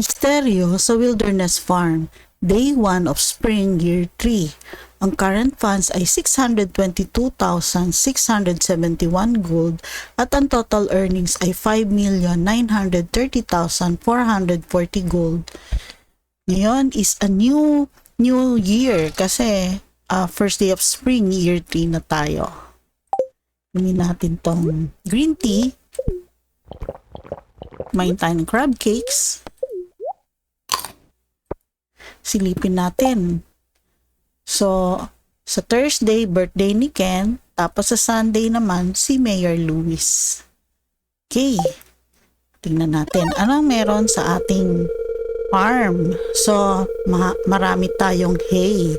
Misteryo sa Wilderness Farm, Day 1 of Spring Year 3. Ang current funds ay 622,671 gold at ang total earnings ay 5,930,440 gold. Ngayon is a new new year kasi uh, first day of spring, year 3 na tayo. Inumin natin tong green tea. Kumain tayo ng crab cakes. Silipin natin. So, sa Thursday, birthday ni Ken. Tapos sa Sunday naman, si Mayor Lewis. Okay. Tingnan natin. Anong meron sa ating farm? So, ma- marami tayong hay.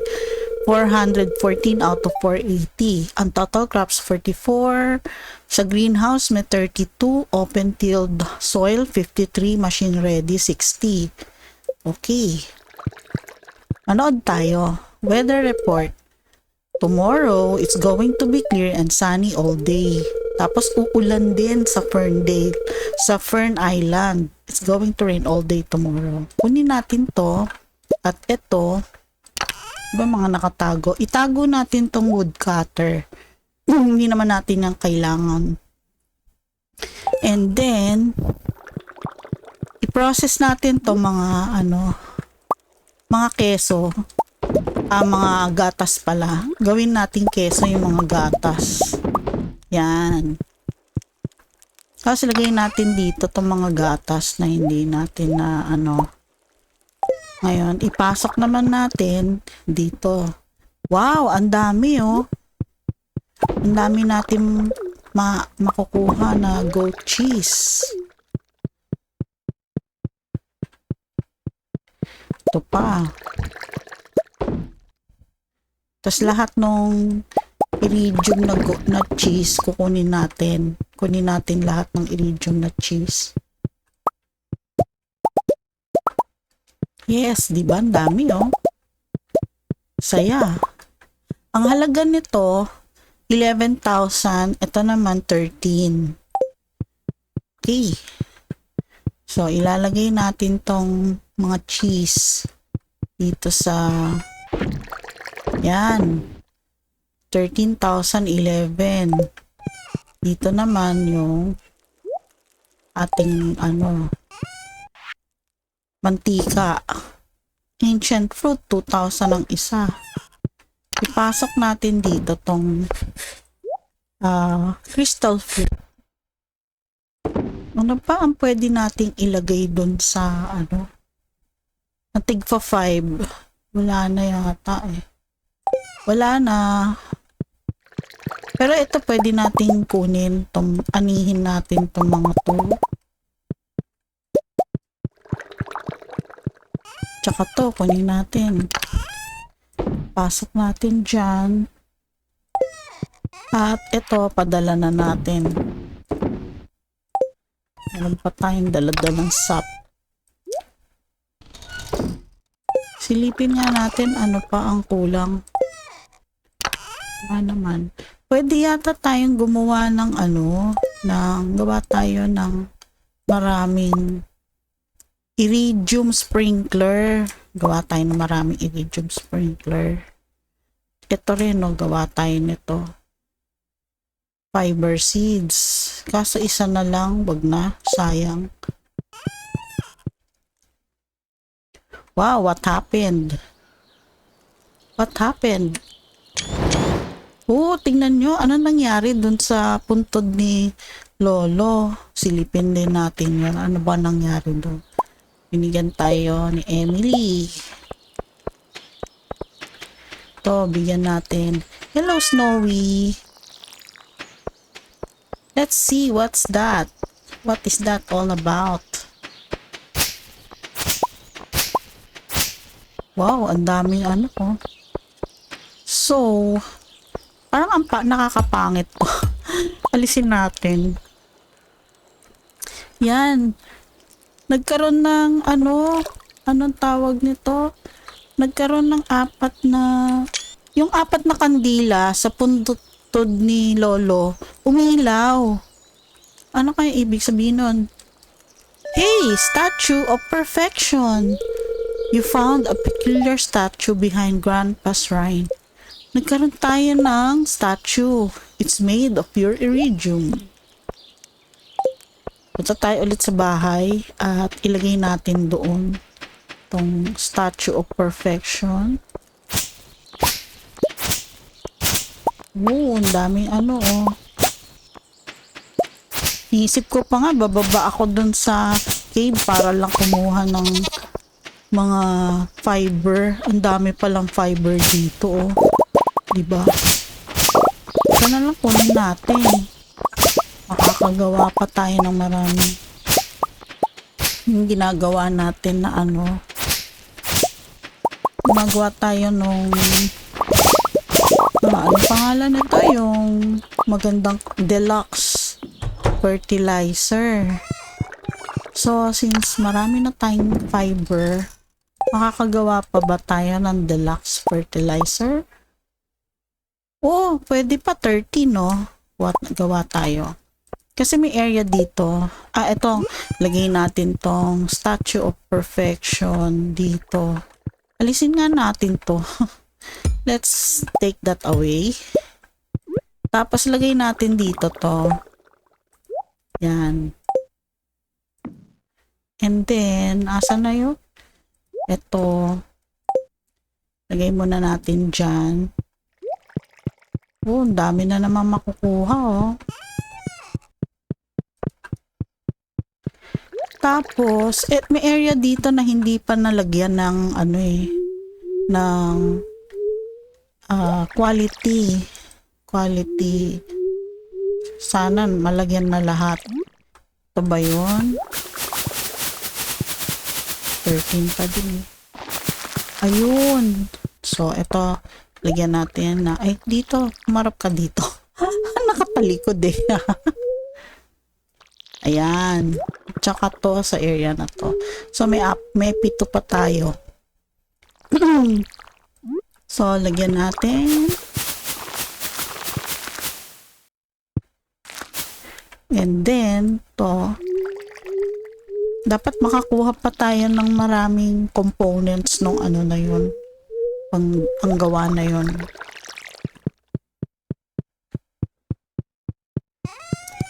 414 out of 480. Ang total crops 44. Sa greenhouse may 32. Open tilled soil 53. Machine ready 60. Okay. Manood tayo. Weather report. Tomorrow, it's going to be clear and sunny all day. Tapos uulan din sa Ferndale, sa Fern Island. It's going to rain all day tomorrow. Kunin natin to. At ito, ba mga nakatago? Itago natin tong woodcutter. Hindi naman natin yung kailangan. And then, i-process natin to mga ano, mga keso. Ah, mga gatas pala. Gawin natin keso yung mga gatas. Yan. Tapos lagay natin dito tong mga gatas na hindi natin na ano. Ngayon, ipasok naman natin dito. Wow, ang dami oh. Ang dami natin ma makukuha na goat cheese. Ito pa. Tapos lahat nung iridium na, na cheese, kukunin natin. Kunin natin lahat ng iridium na cheese. Yes, di ba? Ang dami, oh. Saya. Ang halaga nito, 11,000. Ito naman, 13. Okay. So, ilalagay natin tong mga cheese dito sa yan 13,011 dito naman yung ating ano mantika. Ancient fruit 2,000 ang isa. Ipasok natin dito tong ah, crystal fruit. Ano pa ang pwede nating ilagay doon sa ano na tigfa 5 wala na yata eh. Wala na. Pero ito pwede nating kunin tong anihin natin tong mga to. Tsaka to kunin natin. Pasok natin dyan. At ito padala na natin. Meron pa tayong daladalang sap silipin nga natin ano pa ang kulang? Wala naman. Pwede yata tayong gumawa ng ano ng gawa tayo ng maraming iridium sprinkler. Gawa tayo ng maraming iridium sprinkler. Ito rin no gawa tayo nito. Fiber seeds. Kaso isa na lang wag na sayang wow what happened what happened Oo, tingnan nyo, ano nangyari dun sa puntod ni Lolo? Silipin din natin yun. Ano ba nangyari doon? Binigyan tayo ni Emily. Ito, bigyan natin. Hello, Snowy. Let's see, what's that? What is that all about? Wow, ang daming ano ko. So, parang ang pa- nakakapangit po. Alisin natin. Yan. Nagkaroon ng ano, anong tawag nito? Nagkaroon ng apat na, yung apat na kandila sa puntod ni Lolo, umilaw. Ano kaya ibig sabihin nun? Hey, statue of perfection! You found a peculiar statue behind Grandpa's shrine. Nagkaroon tayo ng statue. It's made of pure iridium. Punta tayo ulit sa bahay at ilagay natin doon tong statue of perfection. Oo, ang daming ano oh. Iisip ko pa nga, bababa ako dun sa cave para lang kumuha ng mga fiber. Ang dami palang fiber dito, oh. Diba? Ito na lang kunin natin. Makakagawa pa tayo ng marami. Yung ginagawa natin na ano. Gumagawa tayo nung ano pangalan nito? Yung magandang deluxe fertilizer. So, since marami na tayong fiber, makakagawa pa ba tayo ng deluxe fertilizer? Oh, pwede pa 30, no? What gawa tayo? Kasi may area dito. Ah, ito. Lagay natin tong Statue of Perfection dito. Alisin nga natin to. Let's take that away. Tapos lagay natin dito to. Yan. And then, asa na yun? Ito. Lagay muna natin dyan. Oh, dami na naman makukuha, oh. Tapos, eh, may area dito na hindi pa nalagyan ng ano eh, ng ah, quality. Quality. Sana malagyan na lahat. Ito ba yun? 13 pa din. eh. Ayun. So, ito, lagyan natin na, ay, dito, kumarap ka dito. Nakatalikod eh. Ayan. Tsaka to sa area na to. So, may, may pito pa tayo. so, lagyan natin. And then, to, dapat makakuha pa tayo ng maraming components nung ano na yun. Pang, ang gawa na yun.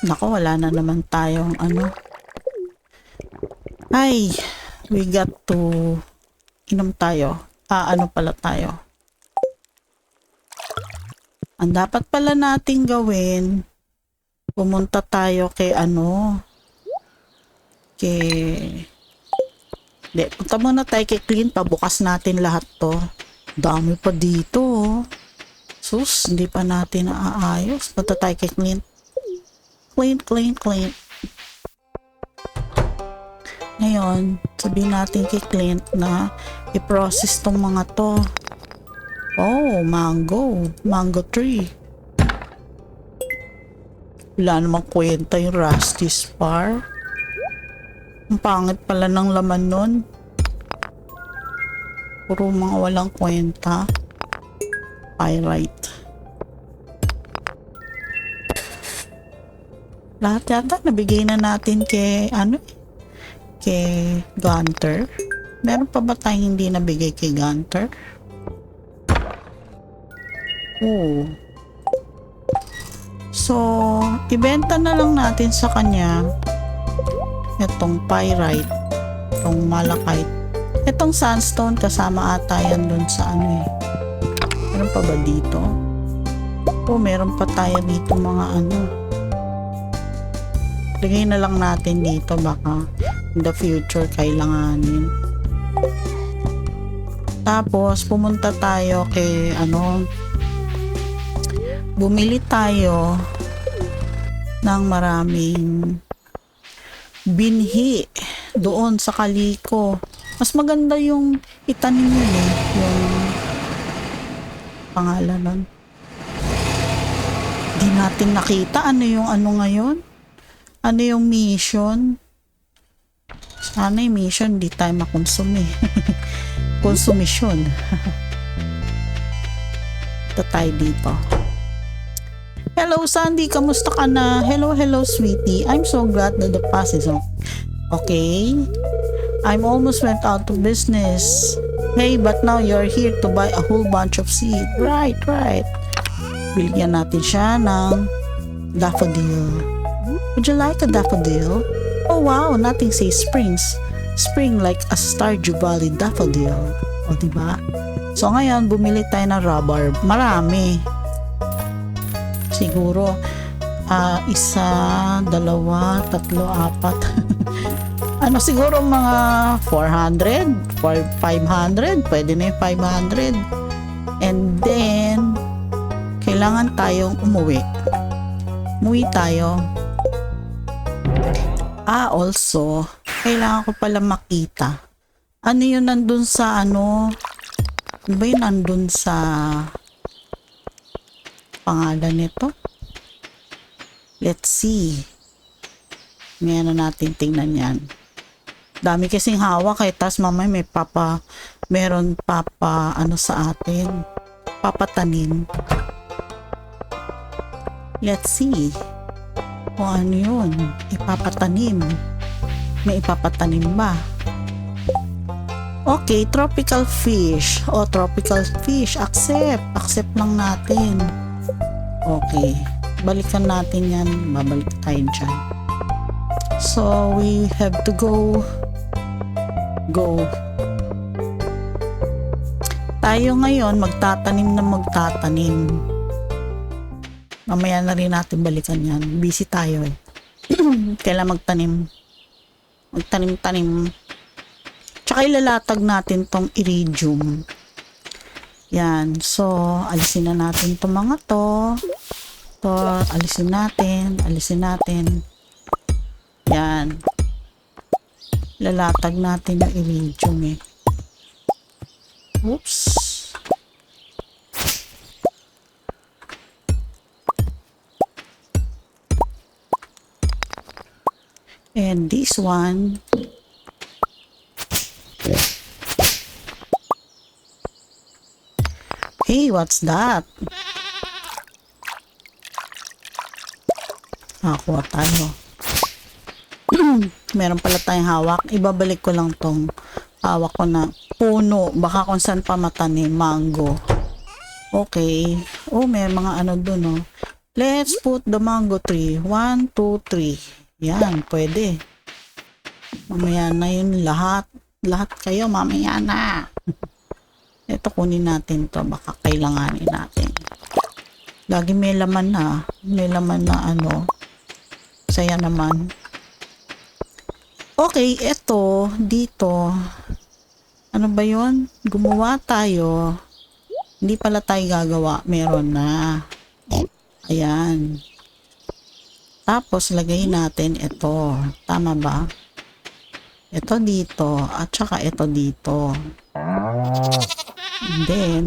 Nako, wala na naman tayong ano. Ay, we got to inom tayo. Ah, ano pala tayo? Ang dapat pala nating gawin, pumunta tayo kay ano, kay... Hindi, punta muna tayo kay Clean, pabukas natin lahat to. Dami pa dito, oh. Sus, hindi pa natin naaayos. Punta tayo kay Clean. Clean, clean, clean. Ngayon, sabihin natin kay Clint na i-process tong mga to. Oh, mango. Mango tree. Wala namang kwenta yung rusty spar. Ang pangit pala ng laman nun. Puro mga walang kwenta. Pyrite. Lahat yata nabigay na natin kay ano eh, kay Gunter. Meron pa ba tayong hindi nabigay kay Gunter? Oh. So, ibenta na lang natin sa kanya itong pyrite, itong malachite. Itong sandstone kasama ata yan dun sa ano eh. Meron pa ba dito? Oh, meron pa tayo dito mga ano. Lagay na lang natin dito baka in the future kailanganin. Tapos, pumunta tayo kay ano, bumili tayo ng maraming binhi doon sa Kaliko. Mas maganda yung itanim yun eh, yung pangalan nun. Di natin nakita ano yung ano ngayon. Ano yung mission. Sana yung mission di tayo makonsumi. Konsumisyon. Ito tayo dito. Hello, Sandy. Kamusta ka na? Hello, hello, sweetie. I'm so glad that the past is. Okay? I'm almost went out of business. Hey, but now you're here to buy a whole bunch of seed. Right, right. Bigyan natin siya ng daffodil. Would you like a daffodil? Oh wow, nothing says springs. Spring like a Stardew Valley daffodil. O, diba? So, ngayon, bumili tayo ng rhubarb. Marami. Siguro, ah, isa, dalawa, tatlo, apat. ano siguro mga 400, 500, pwede na yung 500. And then, kailangan tayong umuwi. Umuwi tayo. Ah, also, kailangan ko pala makita. Ano yun nandun sa ano? Ano ba yun nandun sa pangalan nito? Let's see. May ano natin tingnan yan. Dami kasing hawak eh. Tapos mamaya may papa, meron papa ano sa atin. Papatanim. Let's see. Kung ano yun. Ipapatanim. May ipapatanim ba? Okay, tropical fish. O, tropical fish. Accept. Accept lang natin. Okay. Balikan natin yan. Babalik tayo dyan. So, we have to go. Go. Tayo ngayon, magtatanim na magtatanim. Mamaya na rin natin balikan yan. Busy tayo eh. Kailan magtanim. Magtanim-tanim. Tsaka ilalatag natin tong iridium. Yan. So, alisin na natin tong mga to. To, alisin natin. Alisin natin. Yan. Lalatag natin yung iridium eh. Oops. And this one, Hey, what's that? Nakakuha tayo. Meron pala tayong hawak. Ibabalik ko lang tong hawak ko na puno. Baka kung saan pa matanim. Mango. Okay. Oh, may mga ano dun, oh. Let's put the mango tree. One, two, three. Yan, pwede. Mamaya na yun lahat. Lahat kayo, mamaya na. Ito kunin natin to baka kailanganin natin. Lagi may laman na. May laman na ano. Saya naman. Okay, ito dito. Ano ba 'yon? Gumawa tayo. Hindi pala tayo gagawa. Meron na. Ayan. Tapos lagay natin ito. Tama ba? Ito dito at saka ito dito. And then,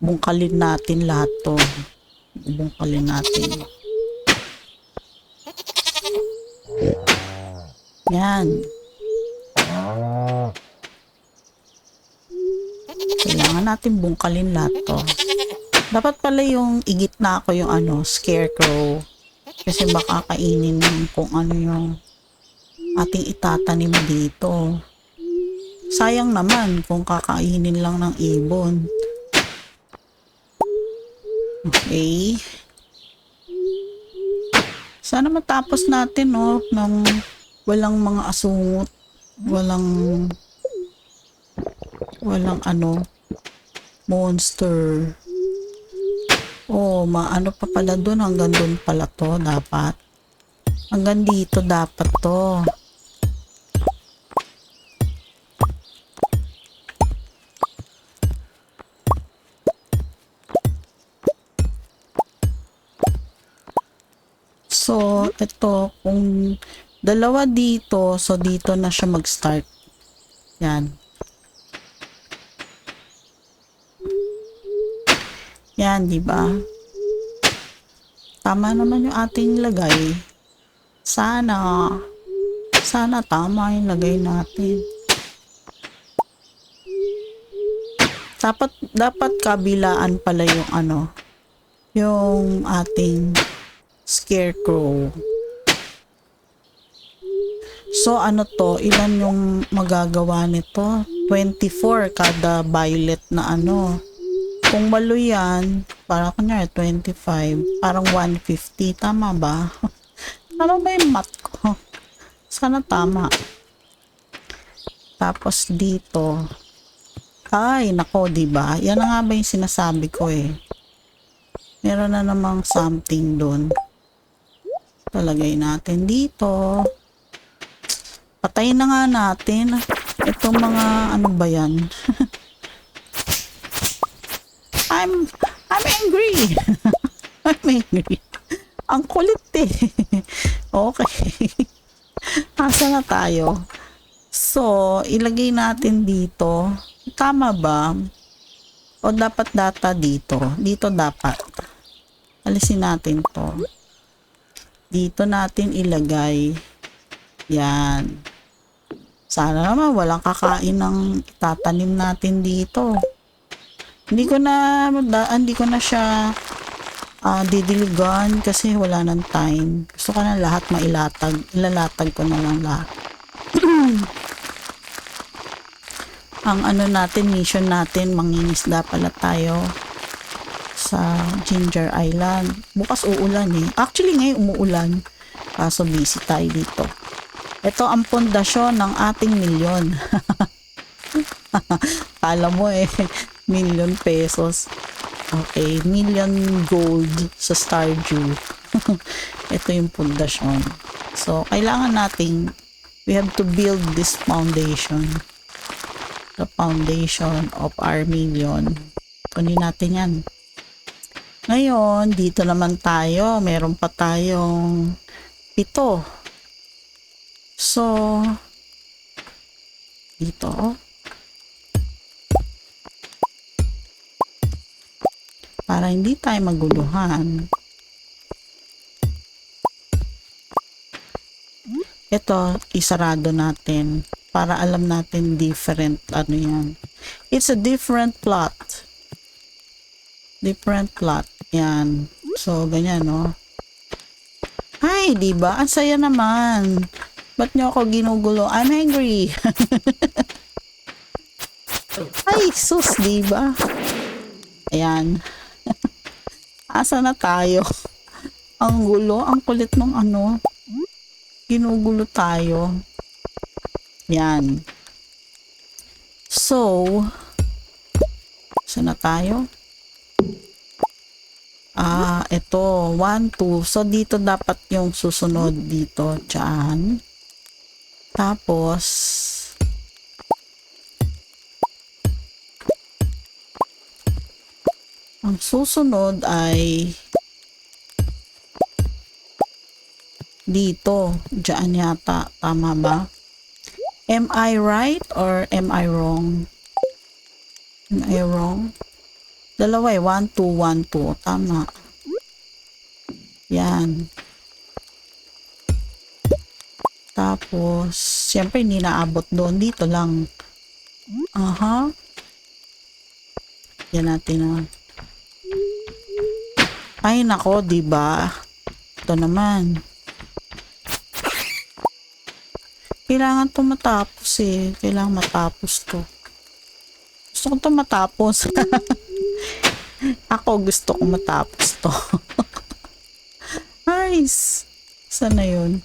bungkalin natin lahat to. Bungkalin natin. Yan. Kailangan natin bungkalin lahat to. Dapat pala yung igit na ako yung ano, scarecrow. Kasi baka kainin kung ano yung ating itatanim dito. Sayang naman kung kakainin lang ng ibon. Okay. Sana matapos natin, no, ng walang mga asungot, walang walang ano, monster. Oh, maano pa pala doon, hanggang doon pala to, dapat. Hanggang dito dapat to. Ito, kung dalawa dito, so dito na siya mag-start. Yan. Yan, di ba? Tama naman yung ating lagay. Sana, sana tama yung lagay natin. Dapat, dapat kabilaan pala yung ano, yung ating scarecrow. So ano to, ilan yung magagawa nito? 24 kada violet na ano. Kung malo yan, parang kunyari 25, parang 150, tama ba? Tama ba yung math ko? Sana tama. Tapos dito, ay, nako, di ba? Yan na nga ba yung sinasabi ko eh. Meron na namang something doon. Talagay natin dito. Patayin na nga natin. Itong mga, ano ba yan? I'm, I'm angry. I'm angry. Ang kulit eh. okay. Asa na tayo? So, ilagay natin dito. Tama ba? O dapat data dito? Dito dapat. Alisin natin to. Dito natin ilagay. Yan. Sana naman walang kakain ng tatanim natin dito. Hindi ko na da, hindi ko na siya ah, didiligan kasi wala nang time. Gusto ko na lahat mailatag. Ilalatag ko na lang lahat. Ang ano natin, mission natin, mangingisda pala tayo sa Ginger Island. Bukas uulan eh. Actually ngayon umuulan. Kaso busy tayo dito. Ito ang pundasyon ng ating milyon. Kala mo eh, million pesos. Okay, million gold sa Stardew. Ito yung pundasyon. So, kailangan nating we have to build this foundation. The foundation of our million. Kunin natin yan. Ngayon, dito naman tayo. Meron pa tayong pito. So, dito. Para hindi tayo maguluhan. Ito, isarado natin. Para alam natin different ano yan. It's a different plot. Different plot. Yan. So, ganyan, no? Ay, di ba? Ang saya naman. Ba't nyo ako ginugulo? I'm angry. Ay, sus, di ba? Ayan. Asa na tayo? Ang gulo, ang kulit ng ano. Ginugulo tayo. Yan. So, saan na tayo? Ah, ito. 1, 2. So, dito dapat yung susunod dito. Diyan. Tapos, ang susunod ay dito. Diyan yata. Tama ba? Am I right or am I wrong? Am I wrong? Dalawa eh. 1, 2, 1, 2. Tama. Yan. Tapos, siyempre hindi naabot doon. Dito lang. Aha. Yan natin na. Ay, nako, di ba? Ito naman. Kailangan to matapos eh. Kailangan matapos to. Gusto ko to matapos. Ako gusto ko matapos to. Nice. Sana yun?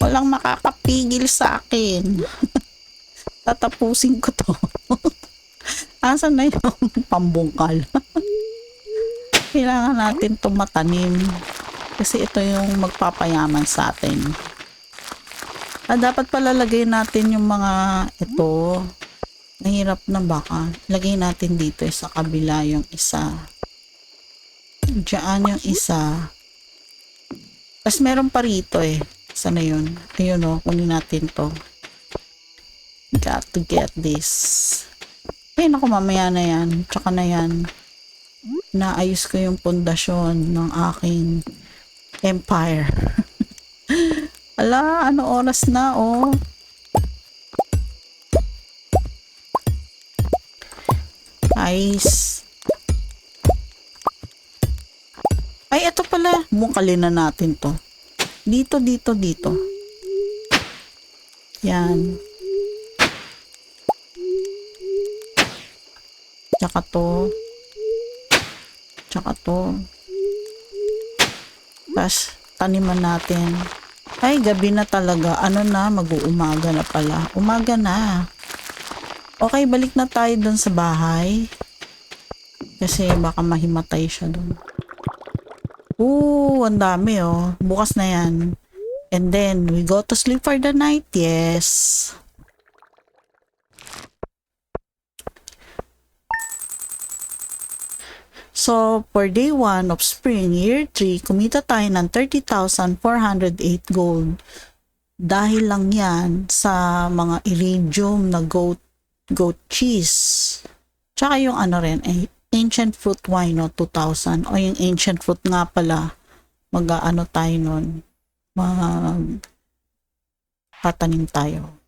Walang makakapigil sa akin. Tatapusin ko to. Asan na yung pambungkal? Kailangan natin to matanim. Kasi ito yung magpapayaman sa atin. Ah, dapat pala lagay natin yung mga ito. Nahirap na baka. Lagay natin dito sa kabila yung isa. Diyan yung isa. Tapos meron pa rito eh. Sana yun? Ayun o, kunin natin to. Got to get this. Ay, naku, mamaya na yan. Tsaka na yan. Naayos ko yung pundasyon ng aking empire. Ala, ano oras na, oh. Nice. Ay, ito pala. Bungkalin na natin to. Dito, dito, dito. Yan. Tsaka to. Tsaka to. Tapos, taniman natin. Ay, gabi na talaga. Ano na, mag-uumaga na pala. Umaga na. Okay, balik na tayo dun sa bahay. Kasi baka mahimatay siya dun. Ooh, ang dami oh. Bukas na yan. And then, we go to sleep for the night. Yes. So, for day 1 of spring, year 3, kumita tayo ng 30,408 gold. Dahil lang yan sa mga iridium na goat, goat cheese. Tsaka yung ano rin, eh, ancient fruit wine, no, 2,000. O yung ancient fruit nga pala, mag-ano tayo nun, mag tatanim tayo.